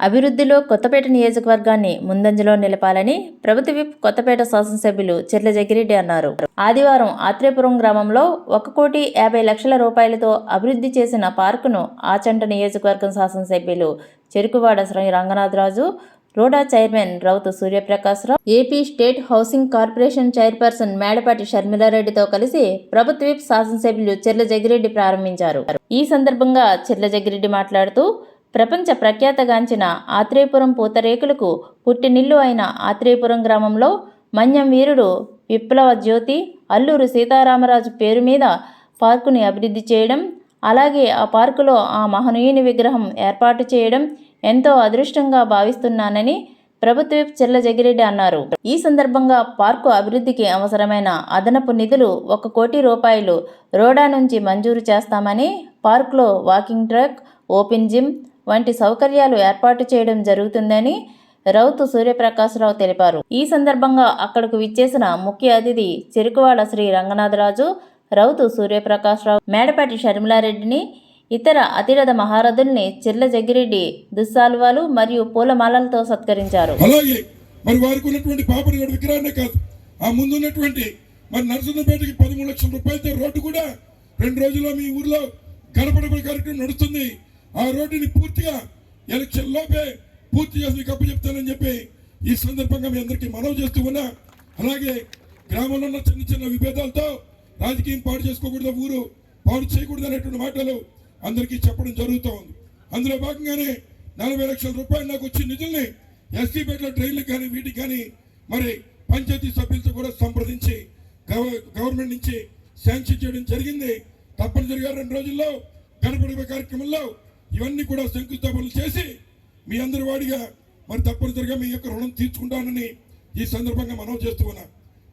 అభివృద్ధిలో కొత్తపేట నియోజకవర్గాన్ని ముందంజలో నిలపాలని ప్రభుత్వ విప్ కొత్తపేట శాసనసభ్యులు చెర్ల జగిరెడ్డి అన్నారు. ఆదివారం ఆత్రేపురం గ్రామంలో ఒక కోటి యాభై లక్షల రూపాయలతో అభివృద్ధి చేసిన పార్కును ఆచంట నియోజకవర్గం శాసనసభ్యులు Cherukuvada Sri Ranganatharaju రోడా chairman Rautu Suryaprakash Rao AP state housing corporation chairperson Medapati షర్మిలారెడ్డితో కలిసి ప్రభుత్వ విప్ శాసనసభ్యులు చెర్ల జగిరెడ్డి ప్రారంభించారు. ఈ సందర్భంగా చెర్ల జగిరెడ్డి మాట్లాడుతూ ప్రపంచ ప్రఖ్యాతగాంచిన ఆత్రేయపురం పూతరేకులకు పుట్టినిల్లు అయిన ఆత్రేయపురం గ్రామంలో మన్యం వీరుడు విప్లవ జ్యోతి అల్లూరు సీతారామరాజు పేరు మీద పార్కుని అభివృద్ధి చేయడం అలాగే ఆ పార్కులో ఆ మహనీయుని విగ్రహం ఏర్పాటు చేయడం ఎంతో అదృష్టంగా భావిస్తున్నానని ప్రభుత్వ చెల్లజగిరెడ్డి చెల్ల జగిరెడ్డి అన్నారు. ఈ సందర్భంగా పార్కు అభివృద్ధికి అవసరమైన అదనపు నిధులు ఒక కోటి రూపాయలు రోడా నుంచి మంజూరు చేస్తామని పార్కులో వాకింగ్ ట్రాక్ ఓపెన్ జిమ్ వంటి సౌకర్యాలు ఏర్పాటు చేయడం జరుగుతుందని రౌతు సూర్యప్రకాశ్రావు తెలిపారు. ఈ సందర్భంగా అక్కడకు విచ్చేసిన ముఖ్య అతిథి చెరుకువాడ శ్రీ రంగనాథరాజు రౌతు సూర్యప్రకాశ్రావు మేడపాటి షర్మిలారెడ్డిని ఇతర అతిరథ మహారథుల్ని చిర్ల జగ్గిరెడ్డి దుస్సాల్వాలు మరియు పూలమాలలతో సత్కరించారు. అలాగే మరి వారికి ఉన్నటువంటి పాపనగడ విగ్రహాన్నే కాదు ఆ ముందు ఉన్నటువంటి మరి నరసింహపేటకి పదమూడు లక్షల రూపాయలతో రోడ్డు కూడా రెండు రోజుల్లో మీ ఊర్లో గడపడపడి కార్యక్రమం నడుస్తుంది. ఆ రోడ్డుని పూర్తిగా ఎలక్షన్ లోపే పూర్తి చేసి మీకు అప్పచెప్తానని చెప్పి ఈ సందర్భంగా మీ అందరికీ మనవి చేస్తూ ఉన్నా. అలాగే గ్రామంలో ఉన్న చిన్న చిన్న విభేదాలతో రాజకీయం పాడు చేసుకోకూడదు ఊరు పాడు చేయకూడదు అనేటువంటి మాటలు అందరికీ చెప్పడం జరుగుతూ ఉంది. అందులో భాగంగానే నలభై లక్షల రూపాయలు నాకు వచ్చిన నిధుల్ని ఎస్టీ పేటల ట్రైన్లకు కానీ వీటికి కానీ మరి పంచాయతీ సభ్యులతో కూడా సంప్రదించి గవ- గవర్నమెంట్ నుంచి శాంక్షన్ చేయడం జరిగింది. తప్పనిసరిగా రెండు రోజుల్లో గణపతి కార్యక్రమంలో ఇవన్నీ కూడా శంకుస్థాపనలు చేసి మీ అందరి వాడిగా మరి తప్పనిసరిగా మీ యొక్క రుణం తీర్చుకుంటానని ఈ సందర్భంగా మనం చేస్తూ ఉన్నా.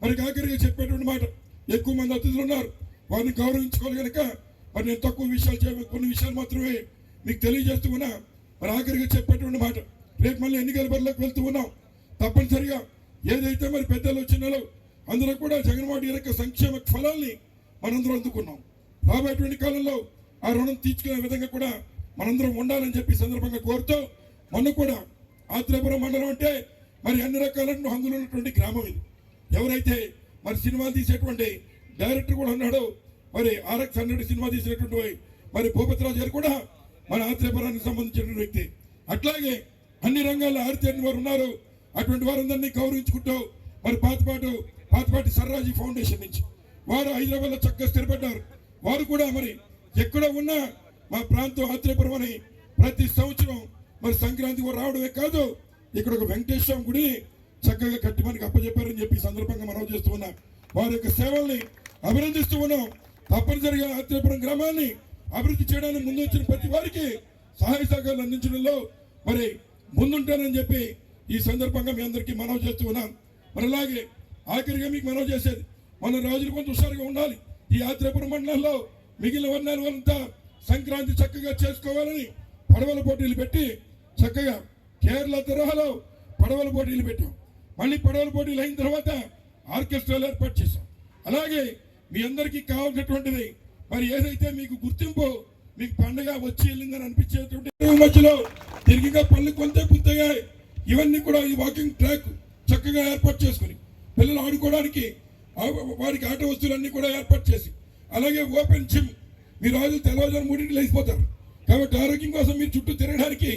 మరి ఆఖరిగా చెప్పేటువంటి మాట ఎక్కువ మంది అతిథులు ఉన్నారు. వారిని గౌరవించుకోవాలి కనుక మరి నేను తక్కువ విషయాలు చెప్ప కొన్ని విషయాలు మాత్రమే మీకు తెలియజేస్తూ ఉన్నా. మరి ఆఖరిగా చెప్పేటువంటి మాట రేపు మళ్ళీ ఎన్నికల బరిలోకి వెళ్తూ ఉన్నాం. తప్పనిసరిగా ఏదైతే మరి పెద్దలు వచ్చినాలో అందులో కూడా జగన్మోహన్ యొక్క సంక్షేమ ఫలాల్ని మనందరూ అందుకున్నాం. రాబోయేటువంటి కాలంలో ఆ రుణం తీర్చుకునే విధంగా కూడా మనందరం ఉండాలని చెప్పి సందర్భంగా కోరుతూ మొన్న కూడా ఆత్రేపురం మండలం అంటే మరి అన్ని రకాల హంగులు ఉన్నటువంటి గ్రామం ఇది. ఎవరైతే మరి సినిమాలు తీసేటువంటి డైరెక్టర్ కూడా ఉన్నాడో మరి ఆర్ఎక్స్ హండ్రెడ్ సినిమా తీసినటువంటి మరి భూపతిరాజు గారు కూడా మన ఆత్రేపురానికి సంబంధించిన వ్యక్తి. అట్లాగే అన్ని రంగాల్లో ఆరితేరిన వారు ఉన్నారు. అటువంటి వారందరినీ గౌరవించుకుంటూ మరి పాతపాటు పాతపాటి సర్రాజీ ఫౌండేషన్ నుంచి వారు హైదరాబాద్లో చక్కగా స్థిరపడ్డారు. వారు కూడా మరి ఎక్కడ ఉన్నా మా ప్రాంతం ఆత్రేయపురం అని ప్రతి సంవత్సరం మరి సంక్రాంతి కూడా రావడమే కాదు ఇక్కడ ఒక వెంకటేశ్వరం గుడి చక్కగా కట్టి మనకి అప్పచెప్పారని చెప్పి సందర్భంగా మనం చేస్తూ ఉన్నాం. వారి యొక్క సేవల్ని అభినందిస్తూ ఉన్నాం. తప్పనిసరిగా ఆత్రేయపురం గ్రామాన్ని అభివృద్ధి చేయడానికి ముందు వచ్చిన ప్రతి వారికి సహాయ సహకారాలు అందించడంలో మరి ముందుంటానని చెప్పి ఈ సందర్భంగా మీ అందరికీ మనవి చేస్తూ ఉన్నాం. మరి అలాగే ఆఖరిగా మీకు మనవి చేసేది మన రాజులు కొంత హుషారుగా ఉండాలి. ఈ ఆత్రేపురం మండలంలో మిగిలిన వర్ణాల వాళ్ళంతా సంక్రాంతి చక్కగా చేసుకోవాలని పడవల పోటీలు పెట్టి చక్కగా కేరళ తరహాలో పడవల పోటీలు పెట్టాం. మళ్ళీ పడవల పోటీలు అయిన తర్వాత ఆర్కెస్ట్రాలు ఏర్పాటు చేశాం. అలాగే మీ అందరికీ కావాల్సినటువంటిది మరి ఏదైతే మీకు గుర్తింపు మీకు పండగ వచ్చి వెళ్ళిందని అనిపించేటువంటి మధ్యలో తిరిగిగా పళ్ళు కొంతే పూర్తయ్యాయి ఇవన్నీ కూడా ఈ వాకింగ్ ట్రాక్ చక్కగా ఏర్పాటు చేసుకుని పిల్లలు ఆడుకోవడానికి వారికి ఆట వస్తువులన్నీ కూడా ఏర్పాటు చేసి అలాగే ఓపెన్ జిమ్ మీరు రోజులు తెల్లవారుజాము మూడింటికి లేచిపోతారు. కాబట్టి ఆరోగ్యం కోసం మీరు చుట్టూ తిరగడానికి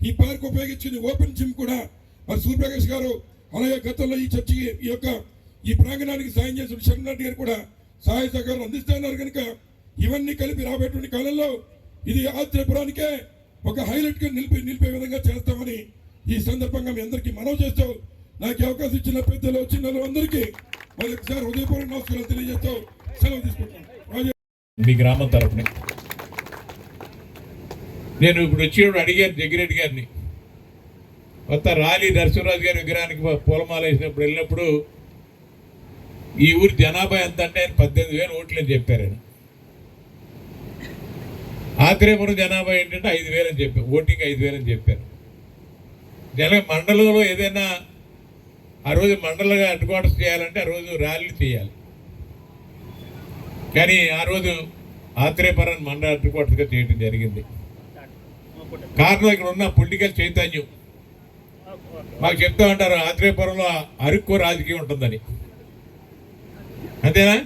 ఈ పార్క్ ఉపయోగించింది ఓపెన్ జిమ్ కూడా. మరి సూర్యప్రకాష్ గారు అలాగే గతంలో ఈ చర్చికి ఈ యొక్క ఈ ప్రాంగణానికి సాయం చేసిన శరణారెడ్డి గారు కూడా సహాయ సహకారం అందిస్తున్నారు కనుక ఇవన్నీ కలిపి రాబోయేటువంటి కాలంలో ఇది ఆత్రేపురానికే ఒక హైలైట్గా నిలిపి నిలిపే విధంగా చేస్తామని ఈ సందర్భంగా మీ అందరికీ మనవి చేస్తూ నాకు అవకాశం ఇచ్చిన పెద్దలు చిన్నలు అందరికీ మరి ఒకసారి హృదయపూర్వక నమస్కారాలు తెలియజేస్తూ సెలవు తీసుకుంటాను మీ గ్రామం తరపున. నేను ఇప్పుడు వచ్చేవాడు అడిగాను జగ్గిరెడ్డి గారిని. కొత్త రాలి నరసింహరాజు గారి విగ్రహానికి పూలమాల వేసినప్పుడు వెళ్ళినప్పుడు ఈ ఊరి జనాభా ఎంత అంటే ఆయన పద్దెనిమిది వేలు ఓట్లు అని చెప్పారు ఆయన. ఆత్రేయపురం జనాభా ఏంటంటే ఐదు వేలు అని చెప్పారు ఓటింగ్ ఐదు వేలు అని చెప్పారు. జన మండలంలో ఏదైనా ఆ రోజు మండలంగా హెడ్ క్వార్టర్స్ చేయాలంటే ఆ రోజు ర్యాలీ చేయాలి. కానీ ఆ రోజు ఆత్రేయపురం మండల హెడ్ చేయడం జరిగింది. కారణం ఇక్కడ ఉన్న పొలిటికల్ చైతన్యం. మాకు చెప్తా ఉంటారు ఆత్రేయపురంలో అరుక్కు రాజకీయం ఉంటుందని. అంతేనా?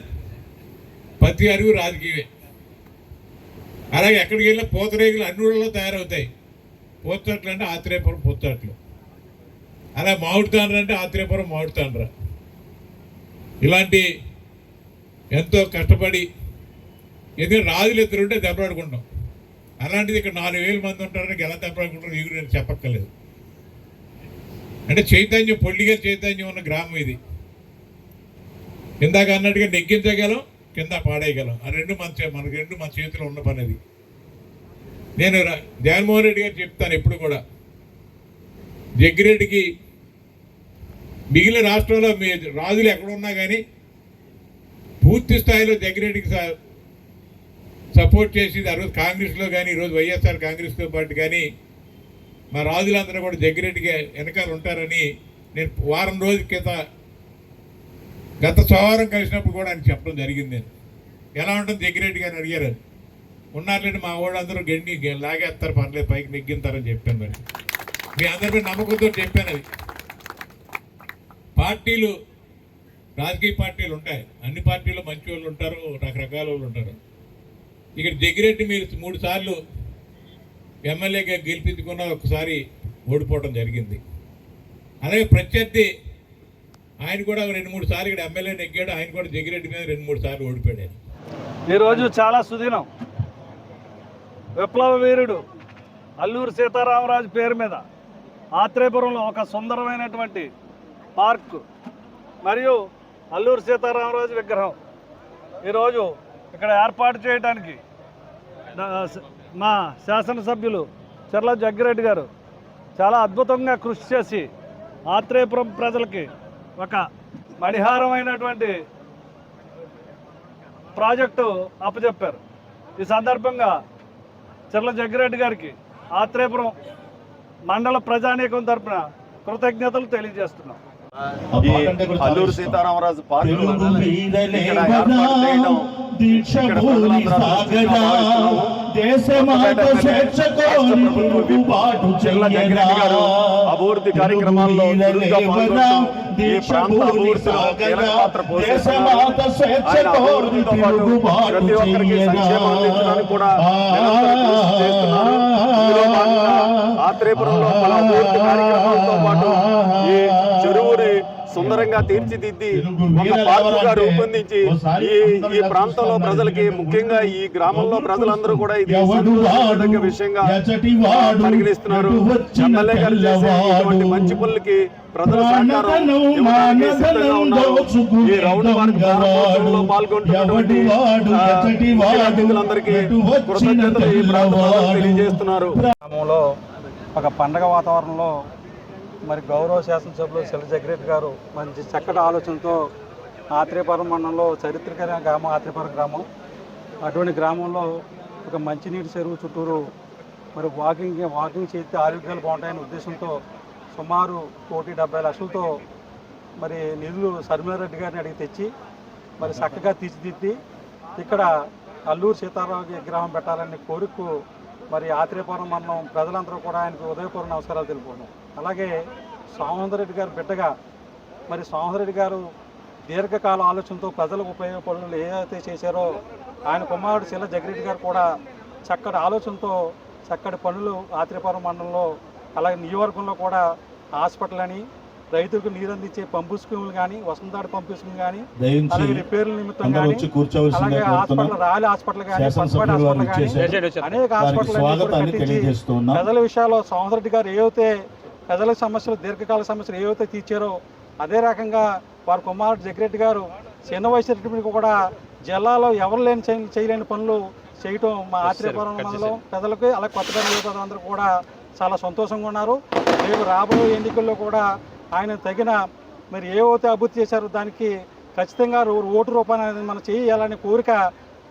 ప్రతి అరుగు రాజకీయమే. అలాగే ఎక్కడికి వెళ్ళినా పూతరేగులు అన్ని ఊళ్ళలో తయారవుతాయి. పూతట్లు అంటే ఆత్రేయపురం పూతట్లు అలా మామిడి తాండ్ర అంటే ఆత్రేయపురం మామిడి తాండ్ర. ఇలాంటి ఎంతో కష్టపడి ఏదో రాజులు ఇద్దరు ఉంటే దెబ్బలాడుకుంటాం. అలాంటిది ఇక్కడ నాలుగు వేల మంది ఉంటారని ఎలా దెబ్బలాడుకుంటారు ఇది నేను చెప్పక్కర్లేదు. అంటే చైతన్యం పొలిటికల్ చైతన్యం ఉన్న గ్రామం ఇది. ఇందాక అన్నట్టుగా నెగ్గించగలం కింద పాడేయగలం. ఆ రెండు మన చే- మనకు రెండు మన చేతిలో ఉన్న పని అది. నేను రా- జగన్మోహన్ రెడ్డి గారు చెప్తాను ఎప్పుడు కూడా. జగ్గిరెడ్డికి మిగిలిన రాష్ట్రంలో మీ రాజులు ఎక్కడ ఉన్నా కానీ పూర్తి స్థాయిలో జగ్గిరెడ్డికి సపోర్ట్ చేసింది ఆ రోజు కాంగ్రెస్లో కానీ ఈరోజు వైఎస్ఆర్ కాంగ్రెస్తో పాటు కానీ మా రాజులందరూ కూడా జగ్గిరెడ్డికి వెనకాల ఉంటారని నేను వారం రోజుల క్రితం గత సోమవారం కలిసినప్పుడు కూడా ఆయన చెప్పడం జరిగింది నేను. ఎలా ఉంటుంది జగ్గిరెడ్డి గారిని అడిగారు. ఉన్నారులేండి మా వాళ్ళందరూ గండి లాగేస్తారు పర్లేదు పైకి నెగ్గింతారని చెప్పాను మరి. మీ అందరిపై నమ్మకంతో చెప్పాను అది. పార్టీలు రాజకీయ పార్టీలు ఉంటాయి. అన్ని పార్టీలు మంచి వాళ్ళు ఉంటారు రకరకాల వాళ్ళు ఉంటారు. ఇక్కడ జగ్గిరెడ్డి మీరు మూడు సార్లు ఎమ్మెల్యేగా గెలిపించుకున్న ఒకసారి ఓడిపోవడం జరిగింది. అలాగే ప్రత్యర్థి ఆయన కూడా రెండు మూడు సార్లు ఇక్కడ ఎమ్మెల్యే నెగ్గాడు. ఆయన కూడా జగ్గిరెడ్డి మీద రెండు మూడు సార్లు ఓడిపోయాడు ఈరోజు చాలా సుదినం. విప్లవ వీరుడు అల్లూరు సీతారామరాజు పేరు మీద ఆత్రేయపురంలో ఒక సుందరమైనటువంటి పార్క్ మరియు అల్లూరు సీతారామరాజు విగ్రహం. ఈరోజు ఇక్కడ ఏర్పాటు చేయడానికి మా శాసనసభ్యులు చెర్ల జగ్గిరెడ్డి గారు చాలా అద్భుతంగా కృషి చేసి ఆత్రేయపురం ప్రజలకి ఒక మణిహారమైనటువంటి ప్రాజెక్టు అప్పచెప్పారు. ఈ సందర్భంగా చెర్ల జగ్గిరెడ్డి గారికి ఆత్రేయపురం మండల ప్రజానీకం తరపున కృతజ్ఞతలు తెలియజేస్తున్నాం. ఈ అల్లూరు సీతారామరాజు పార్క్ ఇక్కడ ఏర్పాటు చేయడం అభివృద్ధి కార్యక్రమాల్లో చురుగ్గా పాల్గొంటూ ఈ ప్రాంత అభివృద్ధిలో కీలక పాత్ర పోషిస్తున్నారు. ఆయన అభివృద్ధితో పాటు ప్రతి ఒక్కరికి సంక్షేమం అందించడానికి కూడా నిరంతరం కృషి చేస్తున్నారు. ఇందులో భాగంగా ఆత్రేయపురంలో పలు అభివృద్ధి కార్యక్రమాలతో పాటు ఈ చెరువుని సుందరంగా తీర్చిదిద్ది ఒక పార్కుగా రూపొందించి ఈ ఈ ప్రాంతంలో ప్రజలకి ముఖ్యంగా ఈ గ్రామంలో ప్రజలందరూ కూడా ఇది విషయంగా పరిగణిస్తున్నారు. ఎమ్మెల్యే గారు చేసే మంచి పనులకి ప్రజల సహకారం ఇవ్వడానికి సిద్ధంగా ఉన్నారు. ఈ రౌండ్ మార్క్ ప్రారంభోత్సవంలో పాల్గొంటున్నటువంటి అతిథులందరికీ కృతజ్ఞతలు ఈ తెలియజేస్తున్నారు. గ్రామంలో ఒక పండగ వాతావరణంలో మరి గౌరవ శాసనసభ్యులు శిల జగ్రెడ్డి గారు మంచి చక్కటి ఆలోచనతో ఆత్రేయపురం మండలంలో చరిత్రకర గ్రామం ఆత్రేయపురం గ్రామం అటువంటి గ్రామంలో ఒక మంచినీటి చెరువు చుట్టూరు మరి వాకింగ్ వాకింగ్ చేస్తే ఆరోగ్యాలు బాగుంటాయనే ఉద్దేశంతో సుమారు కోటి డెబ్బై లక్షలతో మరి నిధులు శర్మిలారెడ్డి గారిని అడిగి తెచ్చి మరి చక్కగా తీర్చిదిద్ది ఇక్కడ అల్లూరు సీతారామ విగ్రహం పెట్టాలనే కోరిక మరి ఆత్రేయపురం మండలం ప్రజలందరూ కూడా ఆయనకు ఉదయపూర్వ నమస్కారాలు తెలుపుకున్నాం అలాగే సోమేంద్రెడ్డి గారు బిడ్డగా మరి సోమేంద్రెడ్డి గారు దీర్ఘకాల ఆలోచనతో ప్రజలకు ఉపయోగపడలు ఏదైతే చేశారో ఆయన కుమారుడు శిల జగరెడ్డి గారు కూడా చక్కటి ఆలోచనతో చక్కటి పనులు ఆత్రేయపురం మండలంలో అలాగే నియోజకవర్గంలో కూడా హాస్పిటల్ అని రైతులకు నీరు అందించే పంపు స్కీములు కానీ వసంతాడు పంపు స్కీమ్ కానీ అలాగే రిపేర్ల నిమిత్తం అందరూ కానీ అలాగే. హాస్పిటల్ రాయల హాస్పిటల్ కానీ పసుపాటి హాస్పిటల్ కానీ అనేక హాస్పిటల్ ప్రజల విషయాల్లో సోమరెడ్డి గారు ఏవైతే ప్రజల సమస్యలు దీర్ఘకాల సమస్యలు ఏవైతే తీర్చారో అదే రకంగా వారి కుమారుడు జగ్రెడ్డి గారు చిన్న వయసు కూడా జిల్లాలో ఎవరు లేని చేయ- చేయలేని పనులు చేయటం మా ఆత్రేయపురం మండలం ప్రజలకు అలాగే కొత్తపేట నియోజకవర్గం కూడా చాలా సంతోషంగా ఉన్నారు. రేపు రాబోయే ఎన్నికల్లో కూడా ఆయన తగిన మరి ఏవైతే అభివృద్ధి చేశారో దానికి ఖచ్చితంగా ఓటు రూపాన్ని మనం చేయాలనే కోరిక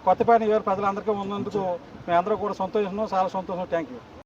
కొత్తపేట నియోజక ప్రజలందరికీ ఉన్నందుకు మేమందరూ కూడా సంతోషం చాలా సంతోషం. Thank you